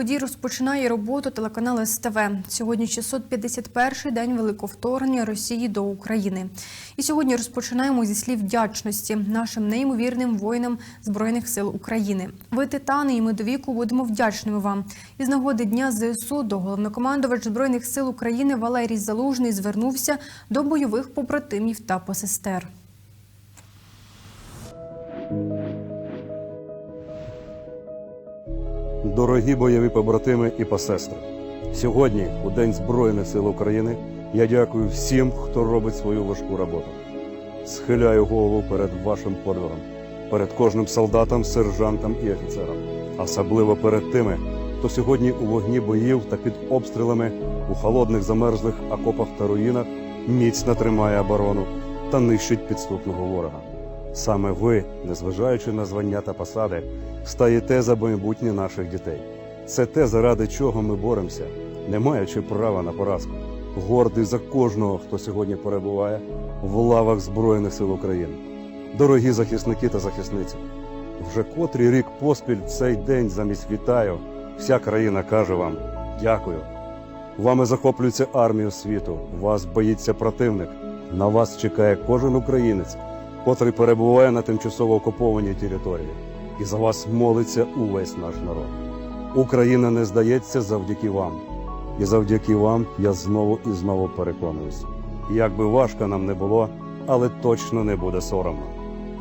подій розпочинає роботу телеканал СТВ. Сьогодні 651-й день великого вторгнення Росії до України. І сьогодні розпочинаємо зі слів вдячності нашим неймовірним воїнам Збройних сил України. Ви титани, і ми до віку будемо вдячними вам. Із нагоди дня ЗСУ до головнокомандувач Збройних сил України Валерій Залужний звернувся до бойових побратимів та посестер. Дорогі бойові побратими і посестри, сьогодні, у День Збройних сил України, я дякую всім, хто робить свою важку роботу. Схиляю голову перед вашим подвигом, перед кожним солдатом, сержантом і офіцером, особливо перед тими, хто сьогодні у вогні боїв та під обстрілами у холодних замерзлих окопах та руїнах міцно тримає оборону та нищить підступного ворога. Саме ви, незважаючи на звання та посади, стаєте за майбутнє наших дітей. Це те, заради чого ми боремося, не маючи права на поразку. Гордий за кожного, хто сьогодні перебуває в лавах Збройних сил України. Дорогі захисники та захисниці, вже котрий рік поспіль цей день замість вітаю, вся країна каже вам дякую. Вами захоплюється армія світу, вас боїться противник. На вас чекає кожен українець, котрий перебуває на тимчасово окупованій території, і за вас молиться увесь наш народ. Україна не здається завдяки вам. І завдяки вам я знову і знову переконуюсь. Як би важко нам не було, але точно не буде соромно.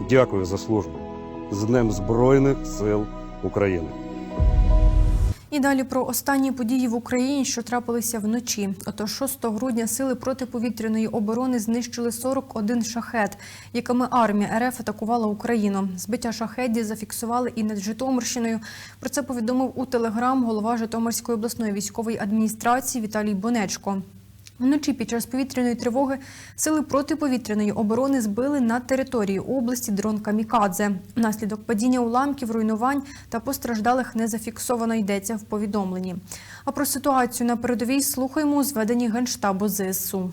Дякую за службу. З Днем Збройних сил України. І далі про останні події в Україні, що трапилися вночі. Отож, 6 грудня сили протиповітряної оборони знищили 41 шахет, якими армія РФ атакувала Україну. Збиття шахетів зафіксували і над Житомирщиною. Про це повідомив у телеграм голова Житомирської обласної військової адміністрації Віталій Бонечко. Вночі під час повітряної тривоги сили протиповітряної оборони збили на території області дрон Камікадзе. Внаслідок падіння уламків, руйнувань та постраждалих не зафіксовано йдеться в повідомленні. А про ситуацію на передовій слухаємо у зведенні Генштабу ЗСУ.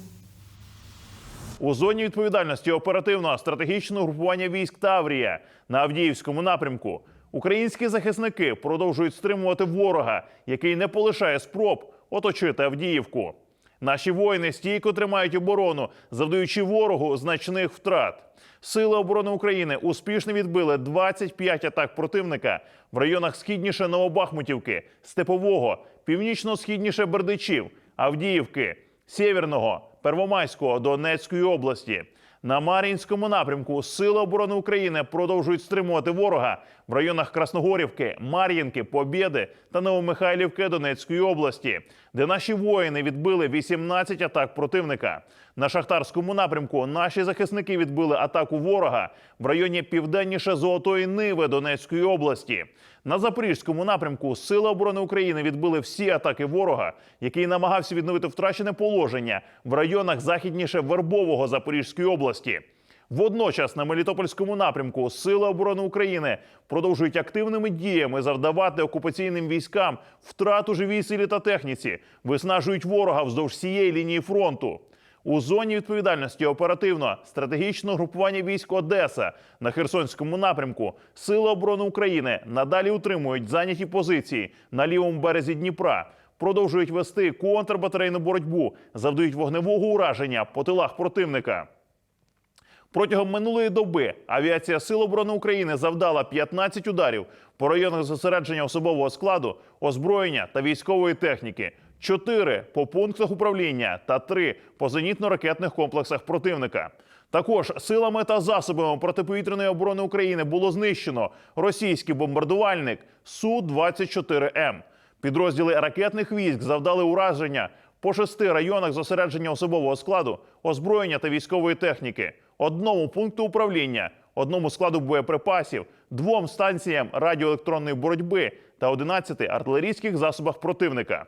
У зоні відповідальності оперативного стратегічного групування військ Таврія на Авдіївському напрямку українські захисники продовжують стримувати ворога, який не полишає спроб оточити Авдіївку. Наші воїни стійко тримають оборону, завдаючи ворогу значних втрат. Сили оборони України успішно відбили 25 атак противника в районах східніше Новобахмутівки, Степового, північно-східніше Бердичів, Авдіївки, Сєвєрного, Первомайського Донецької області. На Мар'їнському напрямку Сили оборони України продовжують стримувати ворога в районах Красногорівки, Мар'їнки, Побєди та Новомихайлівки Донецької області, де наші воїни відбили 18 атак противника. На шахтарському напрямку наші захисники відбили атаку ворога в районі південніше Золотої Ниви Донецької області. На запорізькому напрямку Сили оборони України відбили всі атаки ворога, який намагався відновити втрачене положення в районах західніше Вербового Запорізької області. Водночас на Мелітопольському напрямку Сили оборони України продовжують активними діями завдавати окупаційним військам втрату живій силі та техніці, виснажують ворога вздовж всієї лінії фронту. У зоні відповідальності оперативно стратегічного групування військ Одеса на Херсонському напрямку Сили оборони України надалі утримують зайняті позиції на лівому березі Дніпра, продовжують вести контрбатарейну боротьбу, завдають вогневого ураження по тилах противника. Протягом минулої доби авіація Сил оборони України завдала 15 ударів по районах зосередження особового складу, озброєння та військової техніки, 4 по пунктах управління та 3 по зенітно-ракетних комплексах противника. Також силами та засобами протиповітряної оборони України було знищено російський бомбардувальник Су-24М. Підрозділи ракетних військ завдали ураження по шести районах зосередження особового складу, озброєння та військової техніки, одному пункту управління, одному складу боєприпасів, двом станціям радіоелектронної боротьби та 11 артилерійських засобах противника.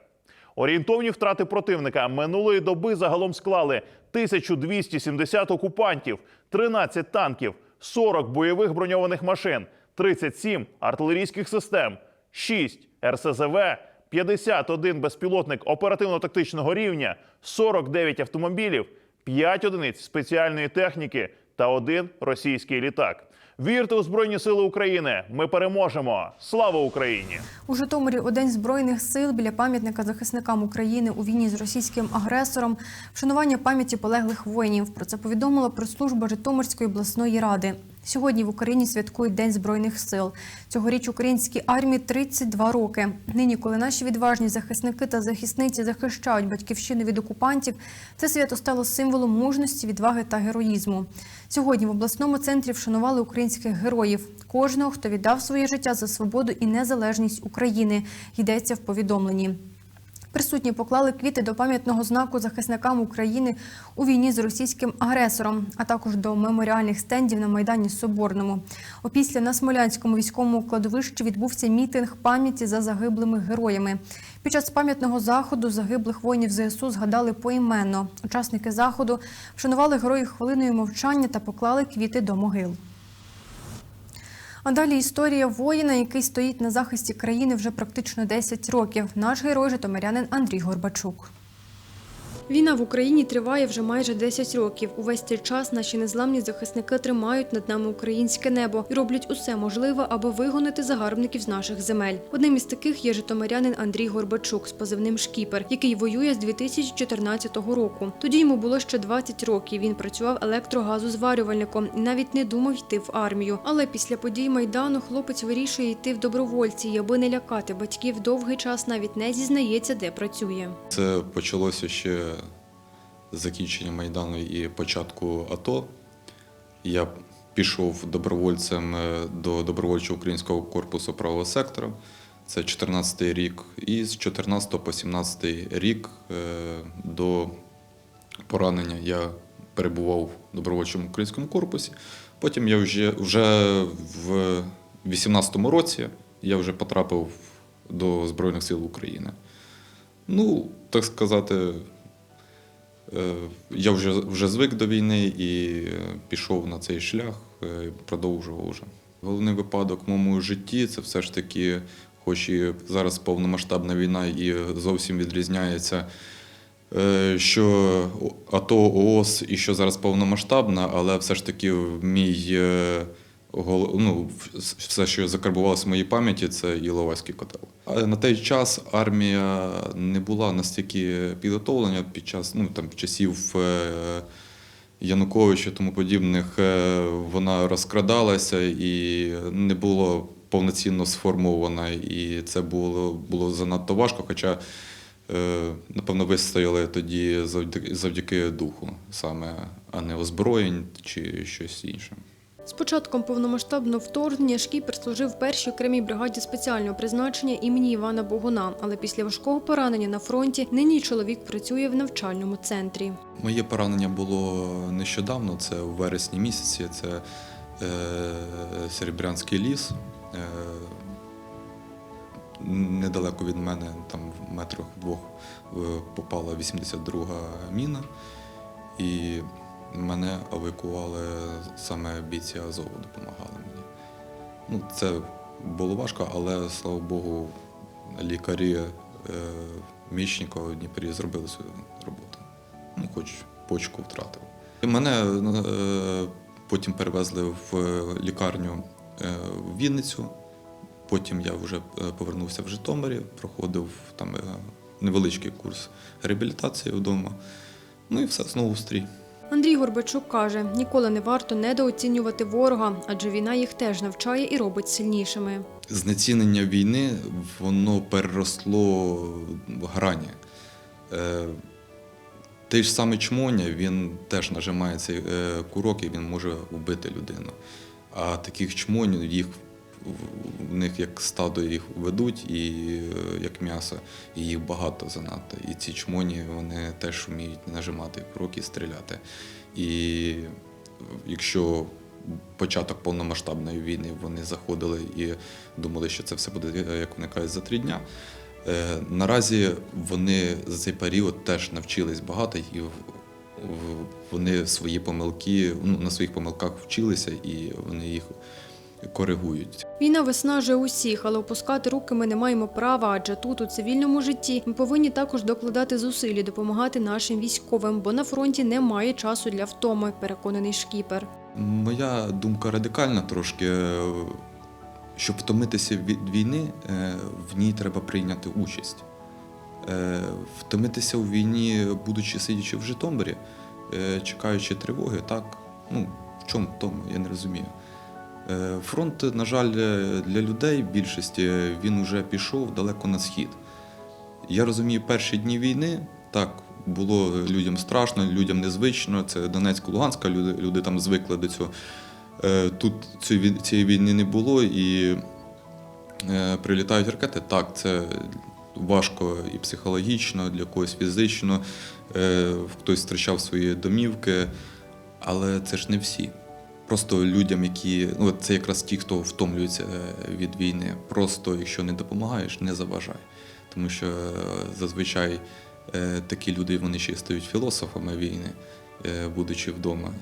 Орієнтовні втрати противника минулої доби загалом склали 1270 окупантів, 13 танків, 40 бойових броньованих машин, 37 артилерійських систем, 6 РСЗВ, 51 безпілотник оперативно-тактичного рівня, 49 автомобілів, 5 одиниць спеціальної техніки та один російський літак. Вірте у Збройні Сили України. Ми переможемо. Слава Україні! У Житомирі у День Збройних сил біля пам'ятника захисникам України у війні з російським агресором вшанування пам'яті полеглих воїнів. Про це повідомила прес-служба Житомирської обласної ради. Сьогодні в Україні святкують День Збройних сил. Цьогоріч українській армії 32 роки. Нині, коли наші відважні захисники та захисниці захищають батьківщину від окупантів, це свято стало символом мужності, відваги та героїзму. Сьогодні в обласному центрі вшанували українських героїв, кожного, хто віддав своє життя за свободу і незалежність України, йдеться в повідомленні. Присутні поклали квіти до пам'ятного знаку захисникам України у війні з російським агресором, а також до меморіальних стендів на Майдані Соборному. Опісля на Смолянському військовому кладовищі відбувся мітинг пам'яті за загиблими героями. Під час пам'ятного заходу загиблих воїнів ЗСУ згадали поіменно. Учасники заходу вшанували героїв хвилиною мовчання та поклали квіти до могил. А далі історія воїна, який стоїть на захисті країни вже практично 10 років. Наш герой житомирянин Андрій Горбачук. Війна в Україні триває вже майже 10 років. Увесь цей час наші незламні захисники тримають над нами українське небо і роблять усе можливе, аби вигонити загарбників з наших земель. Одним із таких є житомирянин Андрій Горбачук з позивним Шкіпер, який воює з 2014 року. Тоді йому було ще 20 років. Він працював електрогазозварювальником і навіть не думав йти в армію. Але після подій майдану хлопець вирішує йти в добровольці, і аби не лякати батьків, довгий час навіть не зізнається, де працює. Це почалося ще закінчення Майдану і початку АТО. Я пішов добровольцем е, до добровольчого українського корпусу правого сектора. Це 14 рік. І з 14 по 17 рік е, до поранення я перебував в добровольчому українському корпусі. Потім я вже, вже в 18-му році я вже потрапив до Збройних сил України. Ну, так сказати, я вже, вже звик до війни і е, пішов на цей шлях, е, продовжував вже. Головний випадок в моєму житті це все ж таки, хоч і зараз повномасштабна війна і зовсім відрізняється, е, що АТО ООС і що зараз повномасштабна, але все ж таки мій е, ну, все, що закарбувалося в моїй пам'яті, це Іловайський котел. А на той час армія не була настільки підготовлена під час ну, там, часів е, Януковича тому подібних. е, Вона розкрадалася і не було повноцінно сформована, і це було, було занадто важко. Хоча, е, напевно, вистояли тоді завдяки, завдяки духу, саме, а не озброєнь чи щось інше. З початком повномасштабного вторгнення Шкіпер служив першій окремій бригаді спеціального призначення імені Івана Богуна. Але після важкого поранення на фронті нині чоловік працює в навчальному центрі. Моє поранення було нещодавно, це у вересні місяці, це е, Серебрянський ліс. Е, недалеко від мене, там в метрах двох, е, попала 82-га міна, і мене евакували саме бійці Азову, допомагали мені. Ну, це було важко, але слава Богу, лікарі е, Мічникова в Дніпрі зробили свою роботу ну, хоч почку втратив. І мене е, потім перевезли в лікарню е, в Вінницю. Потім я вже повернувся в Житомирі, проходив там невеличкий курс реабілітації вдома. Ну і все знову стрій. Андрій Горбачук каже, ніколи не варто недооцінювати ворога, адже війна їх теж навчає і робить сильнішими. Знецінення війни воно переросло в грані. Е, той ж самий чмоня, він теж нажимає цей е, курок і він може вбити людину. А таких чмонів їх в- них як стадо їх ведуть, і е, як м'ясо, і їх багато занадто. І ці чмоні вони теж вміють нажимати курок і стріляти. І якщо початок повномасштабної війни вони заходили і думали, що це все буде, е, як вони кажуть, за три дня. Е, Наразі вони за цей період теж навчились багато і вони свої помилки, ну, на своїх помилках вчилися і вони їх коригують. Війна виснажує усіх, але опускати руки ми не маємо права, адже тут, у цивільному житті, ми повинні також докладати зусиль і допомагати нашим військовим, бо на фронті немає часу для втоми, переконаний шкіпер. Моя думка радикальна трошки. Щоб втомитися від війни, е, в ній треба прийняти участь. Е, Втомитися у війні, будучи сидячи в Житомирі, е, чекаючи тривоги, так. Ну, в чому тому, я не розумію. Е, Фронт, на жаль, е, для людей більшості він вже пішов далеко на схід. Я розумію, перші дні війни так було людям страшно, людям незвично. Це Донецьк, Луганська, люди, люди там звикли до цього. Е, Тут цієї війни не було і е, прилітають ракети. Так, це важко і психологічно, для когось фізично. Е, Хтось втрачав свої домівки, але це ж не всі. Просто людям, які ну це якраз ті, хто втомлюється е, від війни. Просто якщо не допомагаєш, не заважай. Тому що е, зазвичай е, такі люди вони ще й стають філософами війни, будучи вдома.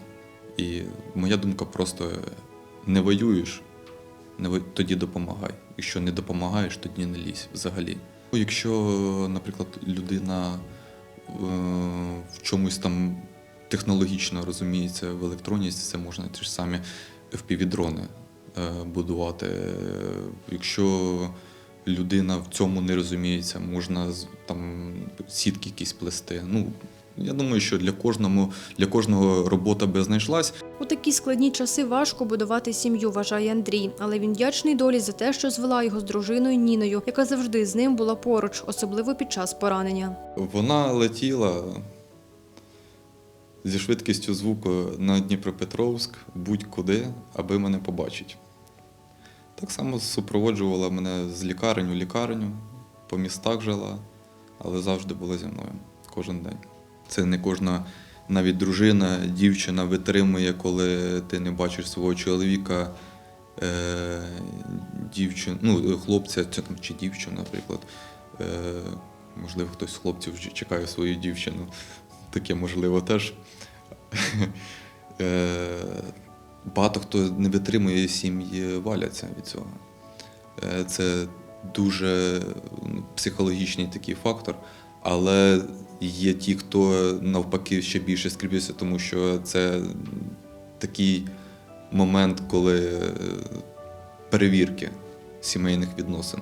І моя думка просто не воюєш, не во- тоді допомагай. Якщо не допомагаєш, тоді не лізь взагалі. Якщо, наприклад, людина в чомусь там технологічно розуміється в електроніці, це можна ті ж самі FPV-дрони е, будувати. Якщо людина в цьому не розуміється, можна там сітки якісь плести. Ну, я думаю, що для кожному, для кожного робота би знайшлась. У такі складні часи важко будувати сім'ю, вважає Андрій. Але він вдячний долі за те, що звела його з дружиною Ніною, яка завжди з ним була поруч, особливо під час поранення. Вона летіла зі швидкістю звуку на Дніпропетровськ будь-куди, аби мене побачить. Так само супроводжувала мене з лікарень у лікарню, по містах жила, але завжди була зі мною кожен день. Це не кожна навіть дружина, дівчина витримує, коли ти не бачиш свого чоловіка, е, дівчин, ну, хлопця чи, дівчину, наприклад. Е, можливо, хтось з хлопців чекає свою дівчину. Таке можливо теж. Е, багато хто не витримує сім'ї, валяться від цього. Е, Це дуже психологічний такий фактор, але є ті, хто навпаки ще більше скріпився, тому що це такий момент, коли е, перевірки сімейних відносин.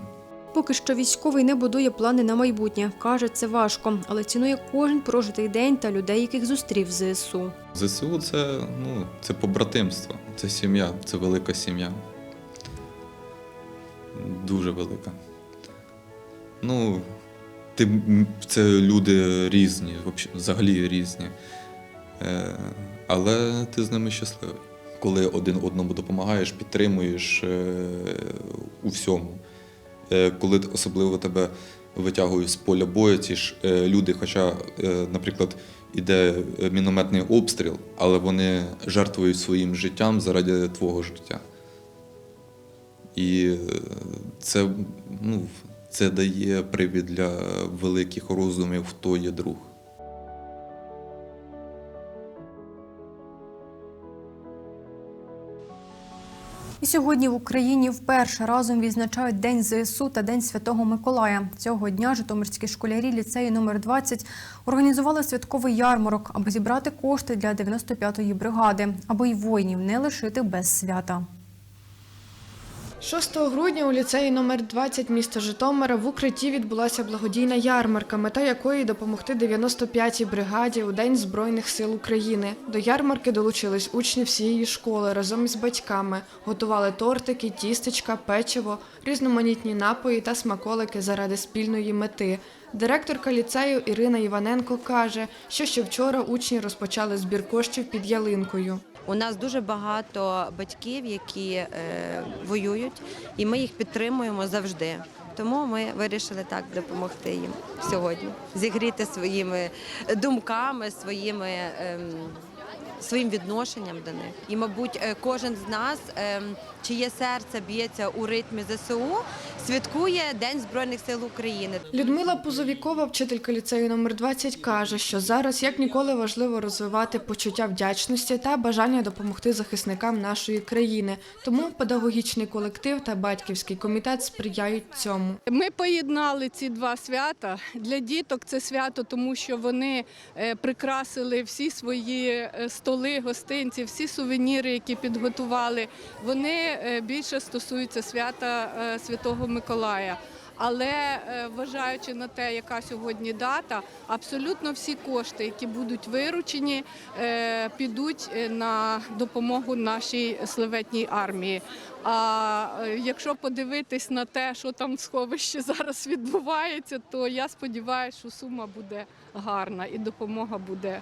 Поки що військовий не будує плани на майбутнє. Каже, це важко, але цінує кожен прожитий день та людей, яких зустрів ЗСУ. ЗСУ це, ну, це побратимство, це сім'я, це велика сім'я. Дуже велика. Ну, це люди різні, взагалі різні. Е, але ти з ними щасливий. Коли один одному допомагаєш, підтримуєш е, у всьому. Е, коли особливо тебе витягують з поля бою, ці ж е, люди, хоча, е, наприклад, іде мінометний обстріл, але вони жертвують своїм життям заради твого життя. І це, ну, це дає привід для великих роздумів, хто є друг. І сьогодні в Україні вперше разом відзначають День ЗСУ та День Святого Миколая. Цього дня житомирські школярі ліцею номер 20 організували святковий ярмарок, аби зібрати кошти для 95-ї бригади, аби й воїнів не лишити без свята. 6 грудня у ліцеї номер 20 міста Житомира в укритті відбулася благодійна ярмарка, мета якої допомогти 95-й бригаді у День Збройних сил України. До ярмарки долучились учні всієї школи разом із батьками, готували тортики, тістечка, печиво, різноманітні напої та смаколики заради спільної мети. Директорка ліцею Ірина Іваненко каже, що ще вчора учні розпочали збір коштів під ялинкою. У нас дуже багато батьків, які е, воюють, і ми їх підтримуємо завжди. Тому ми вирішили так допомогти їм сьогодні, зігріти своїми думками, своїми. ем, Своїм відношенням до них, і мабуть, е, кожен з нас, ем, чиє серце б'ється у ритмі ЗСУ, святкує День Збройних сил України. Людмила Пузовікова, вчителька ліцею номер 20, каже, що зараз як ніколи важливо розвивати почуття вдячності та бажання допомогти захисникам нашої країни. Тому педагогічний колектив та батьківський комітет сприяють цьому. Ми поєднали ці два свята. Для діток це свято, тому що вони е, прикрасили всі свої е, столи, гостинці, всі сувеніри, які підготували. Вони е, більше стосуються свята Святого Миколая. Але е, вважаючи на те, яка сьогодні дата, абсолютно всі кошти, які будуть виручені, е, підуть е, на допомогу нашій славетній армії. А якщо подивитись на те, що там в сховищі зараз відбувається, то я сподіваюся, що сума буде гарна і допомога буде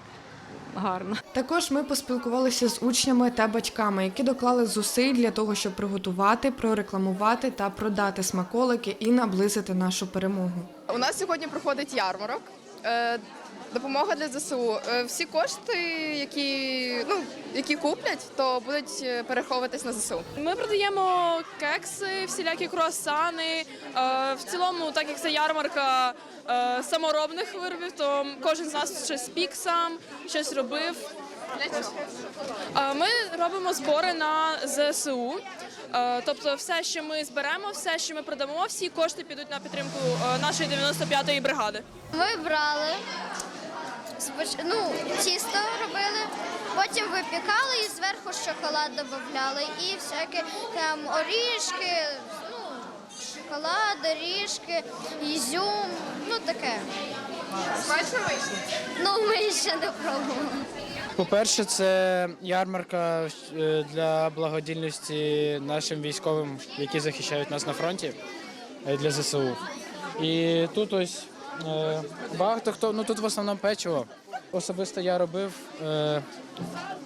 гарна. Також ми поспілкувалися з учнями та батьками, які доклали зусиль для того, щоб приготувати, прорекламувати та продати смаколики і наблизити нашу перемогу. У нас сьогодні проходить ярмарок. Допомога для ЗСУ. Е, Всі кошти, які, ну, які куплять, то будуть е, перераховуватись на ЗСУ. Ми продаємо кекси, всілякі круасани. Е, В цілому, так як це ярмарка саморобних виробів, то кожен з нас щось спік сам, щось робив. Ми робимо збори на ЗСУ. Тобто, все, що ми зберемо, все, що ми продамо, всі кошти підуть на підтримку нашої 95-ї бригади. Ми брали, ну, тісто робили, потім випікали і зверху шоколад додавали. І всякі там орішки, ну, шоколад, орішки, ізюм, ну таке. Смачно вийшло? Ну, ми ще не пробували. По-перше, це ярмарка е, для благодійності нашим військовим, які захищають нас на фронті е, для ЗСУ. І тут ось е, багато хто, ну тут в основному печиво. Особисто я робив е,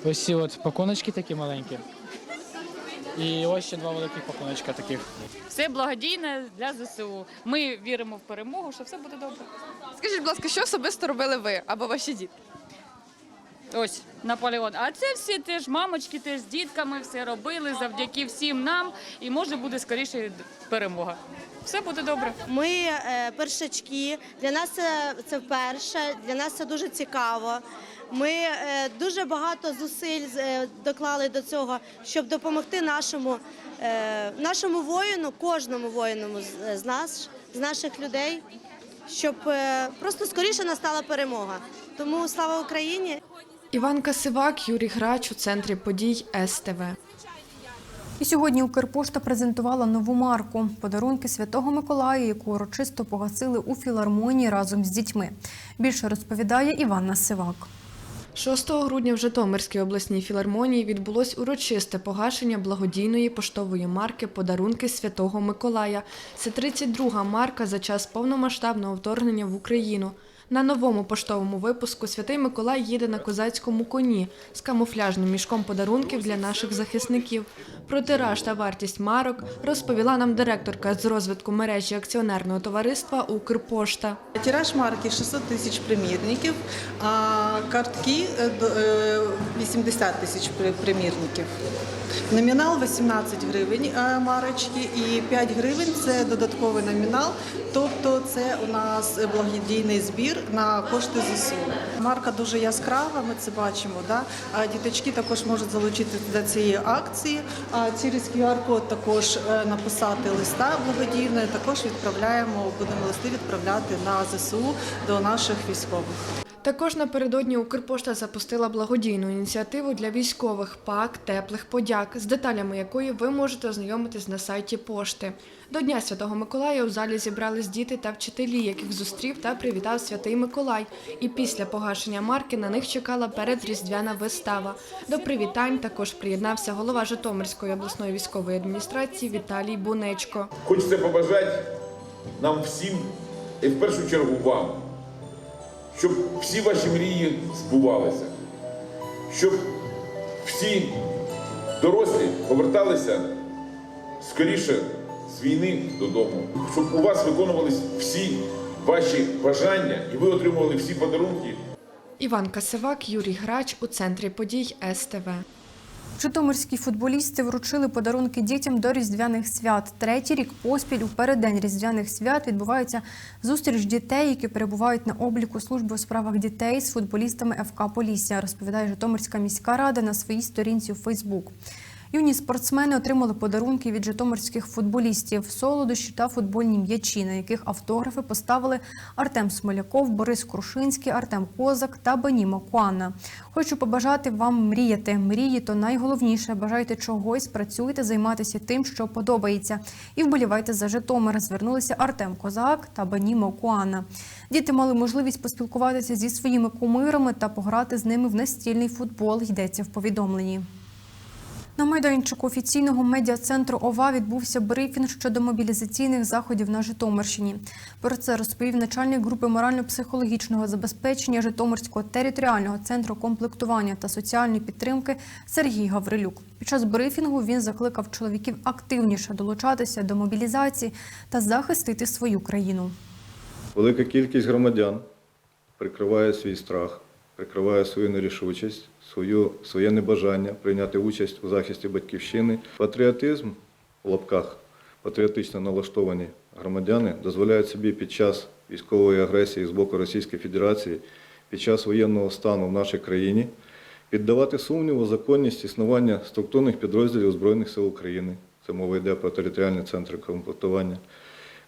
ось ці от пакуночки такі маленькі. І ось ще два великих пакуночка таких. Все благодійне для ЗСУ. Ми віримо в перемогу, що все буде добре. Скажіть, будь ласка, що особисто робили ви або ваші діти? Ось Наполеон. А це всі теж мамочки, теж з дітками все робили завдяки всім нам. І може буде скоріше перемога. Все буде добре. Ми е, першачки. Для нас це, це вперше. Для нас це дуже цікаво. Ми е, дуже багато зусиль е, доклали до цього, щоб допомогти нашому, е, нашому воїну, кожному воїну з, з нас, з наших людей, щоб е, просто скоріше настала перемога. Тому слава Україні! Іванка Сивак, Юрій Грач у центрі подій СТВ. І сьогодні Укрпошта презентувала нову марку подарунки Святого Миколая, яку урочисто погасили у філармонії разом з дітьми. Більше розповідає Іванна Сивак. 6 грудня в Житомирській обласній філармонії відбулось урочисте погашення благодійної поштової марки Подарунки Святого Миколая. Це 32-га марка за час повномасштабного вторгнення в Україну. На новому поштовому випуску Святий Миколай їде на козацькому коні з камуфляжним мішком подарунків для наших захисників. Про тираж та вартість марок розповіла нам директорка з розвитку мережі акціонерного товариства Укрпошта. Тираж марки 600 тисяч примірників, а картки е, до- е, 80 тисяч примірників. Номінал 18 гривень е, марочки і 5 гривень це додатковий номінал, тобто це у нас благодійний збір на кошти ЗСУ. Марка дуже яскрава, ми це бачимо. Да? Діточки також можуть залучитися до цієї акції. А через QR-код також е, написати листа благодійної, також відправляємо, будемо листи відправляти на ЗСУ до наших військових. Також напередодні Укрпошта запустила благодійну ініціативу для військових пак теплих подяк, з деталями якої ви можете ознайомитись на сайті пошти. До Дня Святого Миколая у залі зібрались діти та вчителі, яких зустрів та привітав Святий Миколай. І після погашення марки на них чекала передріздвяна вистава. До привітань також приєднався голова Житомирської обласної військової адміністрації Віталій Бунечко. Хочеться побажати нам всім, і в першу чергу вам, щоб всі ваші мрії збувалися, щоб всі дорослі поверталися скоріше з війни додому, щоб у вас виконувались всі ваші бажання і ви отримували всі подарунки, Іван Касивак, Юрій Грач у центрі подій СТВ. Житомирські футболісти вручили подарунки дітям до різдвяних свят. Третій рік поспіль у переддень різдвяних свят відбувається зустріч дітей, які перебувають на обліку служби у справах дітей з футболістами ФК Полісся, розповідає Житомирська міська рада на своїй сторінці у Фейсбук. Юні спортсмени отримали подарунки від житомирських футболістів, солодощі та футбольні м'ячі, на яких автографи поставили Артем Смоляков, Борис Крушинський, Артем Козак та Бенімо Куанна. Хочу побажати вам мріяти. Мрії то найголовніше. Бажайте чогось, працюйте, займайтеся тим, що подобається. І вболівайте за Житомир. Звернулися Артем Козак та Бенімо Куанна. Діти мали можливість поспілкуватися зі своїми кумирами та пограти з ними в настільний футбол. Йдеться в повідомленні. На майданчику офіційного медіа-центру ОВА відбувся брифінг щодо мобілізаційних заходів на Житомирщині. Про це розповів начальник групи морально-психологічного забезпечення Житомирського територіального центру комплектування та соціальної підтримки Сергій Гаврилюк. Під час брифінгу він закликав чоловіків активніше долучатися до мобілізації та захистити свою країну. Велика кількість громадян прикриває свій страх, прикриває свою нерішучість, свою, своє небажання прийняти участь у захисті батьківщини. Патріотизм в лапках, патріотично налаштовані громадяни дозволяють собі під час військової агресії з боку Російської Федерації, під час воєнного стану в нашій країні піддавати сумніву законність існування структурних підрозділів Збройних сил України. Це мова йде про територіальні центри комплектування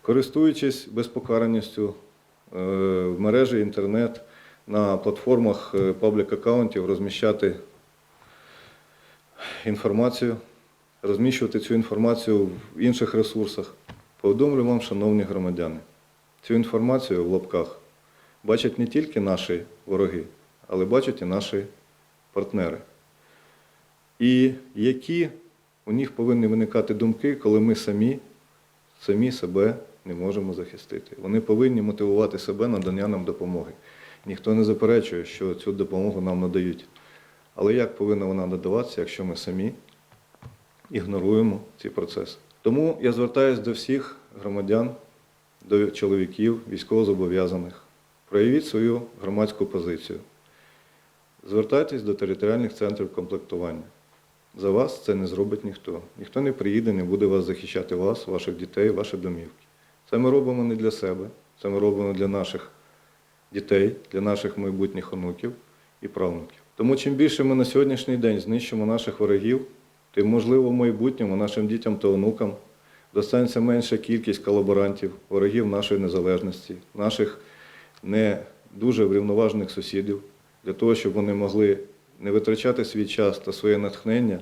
користуючись безпокараністю е, в мережі інтернет, на платформах е, паблік-аккаунтів розміщати інформацію, розміщувати цю інформацію в інших ресурсах. Повідомлю вам, шановні громадяни, цю інформацію в лапках бачать не тільки наші вороги, але бачать і наші партнери. І які у них повинні виникати думки, коли ми самі самі себе не можемо захистити. Вони повинні мотивувати себе надання нам допомоги. Ніхто не заперечує, що цю допомогу нам надають. Але як повинна вона надаватися, якщо ми самі ігноруємо ці процеси? Тому я звертаюся до всіх громадян, до чоловіків, військовозобов'язаних. Проявіть свою громадську позицію. Звертайтесь до територіальних центрів комплектування. За вас це не зробить ніхто. Ніхто не приїде, не буде вас захищати вас, ваших дітей, ваші домівки. Це ми робимо не для себе, це ми робимо для наших дітей, для наших майбутніх онуків і правнуків. Тому чим більше ми на сьогоднішній день знищимо наших ворогів, тим, можливо, в майбутньому нашим дітям та онукам достанеться менша кількість колаборантів, ворогів нашої незалежності, наших не дуже врівноважених сусідів, для того, щоб вони могли не витрачати свій час та своє натхнення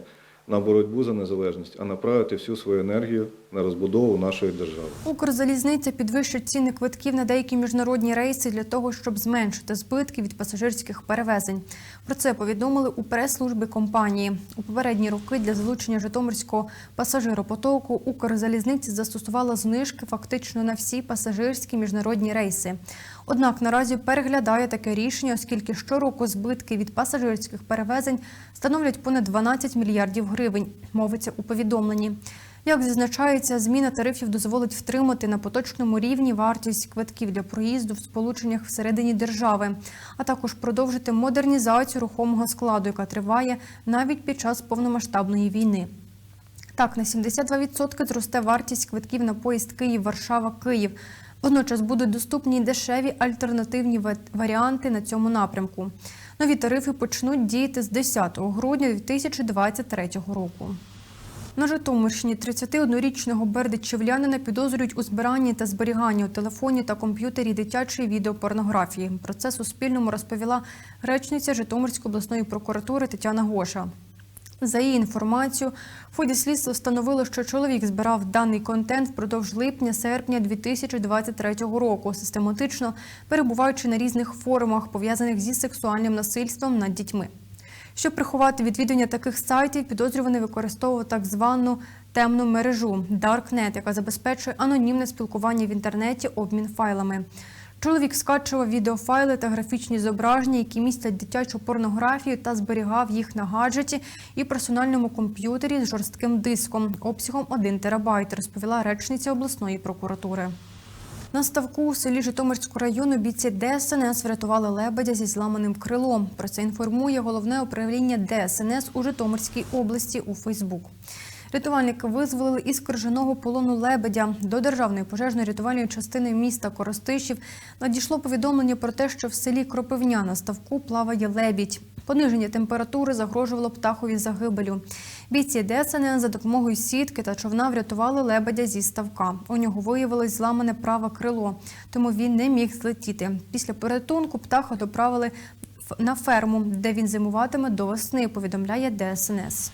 на боротьбу за незалежність, а направити всю свою енергію на розбудову нашої держави. Укрзалізниця підвищить ціни квитків на деякі міжнародні рейси для того, щоб зменшити збитки від пасажирських перевезень. Про це повідомили у прес-службі компанії. У попередні роки для залучення Житомирського пасажиропотоку Укрзалізниця застосувала знижки фактично на всі пасажирські міжнародні рейси. Однак наразі переглядає таке рішення, оскільки щороку збитки від пасажирських перевезень становлять понад 12 мільярдів гривень. Мовиться у повідомленні. Як зазначається, зміна тарифів дозволить втримати на поточному рівні вартість квитків для проїзду в сполученнях всередині держави, а також продовжити модернізацію рухомого складу, яка триває навіть під час повномасштабної війни. Так, на 72% зросте вартість квитків на поїзд Київ-Варшава-Київ. Водночас будуть доступні дешеві альтернативні варіанти на цьому напрямку. Нові тарифи почнуть діяти з 10 грудня 2023 року. На Житомирщині 31-річного бердичівлянина підозрюють у збиранні та зберіганні у телефоні та комп'ютері дитячої відеопорнографії. Про це Суспільному розповіла речниця Житомирської обласної прокуратури Тетяна Гоша. За її інформацією, в ході слідства встановило, що чоловік збирав даний контент впродовж липня-серпня 2023 року, систематично перебуваючи на різних форумах, пов'язаних зі сексуальним насильством над дітьми. Щоб приховати відвідування таких сайтів, підозрюваний використовував так звану темну мережу Darknet, яка забезпечує анонімне спілкування в інтернеті, обмін файлами. Чоловік скачував відеофайли та графічні зображення, які містять дитячу порнографію, та зберігав їх на гаджеті і персональному комп'ютері з жорстким диском обсягом 1 терабайт, розповіла речниця обласної прокуратури. На ставку у селі Житомирського району бійці ДСНС врятували лебедя зі зламаним крилом. Про це інформує головне управління ДСНС у Житомирській області у Фейсбук. Рятувальники визволили із крижаного полону лебедя. До державної пожежно-рятувальної частини міста Коростишів надійшло повідомлення про те, що в селі Кропивня на ставку плаває лебідь. Пониження температури загрожувало птахові загибелю. Бійці ДСНС за допомогою сітки та човна врятували лебедя зі ставка. У нього виявилось зламане праве крило, тому він не міг злетіти. Після порятунку птаха доправили на ферму, де він зимуватиме до весни, повідомляє ДСНС.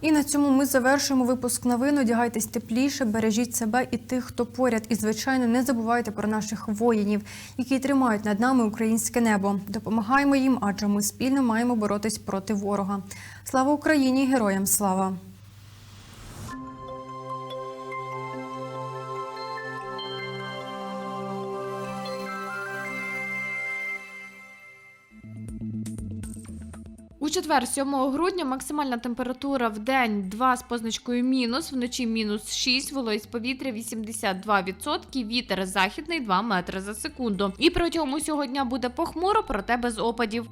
І на цьому ми завершуємо випуск новин. Одягайтесь тепліше, бережіть себе і тих, хто поряд. І, звичайно, не забувайте про наших воїнів, які тримають над нами українське небо. Допомагаємо їм, адже ми спільно маємо боротись проти ворога. Слава Україні! Героям слава! У четвер, 7 грудня, максимальна температура в день 2 з позначкою мінус, вночі мінус 6, вологість повітря 82%, вітер західний 2 метри за секунду. І протягом усього дня буде похмуро, проте без опадів.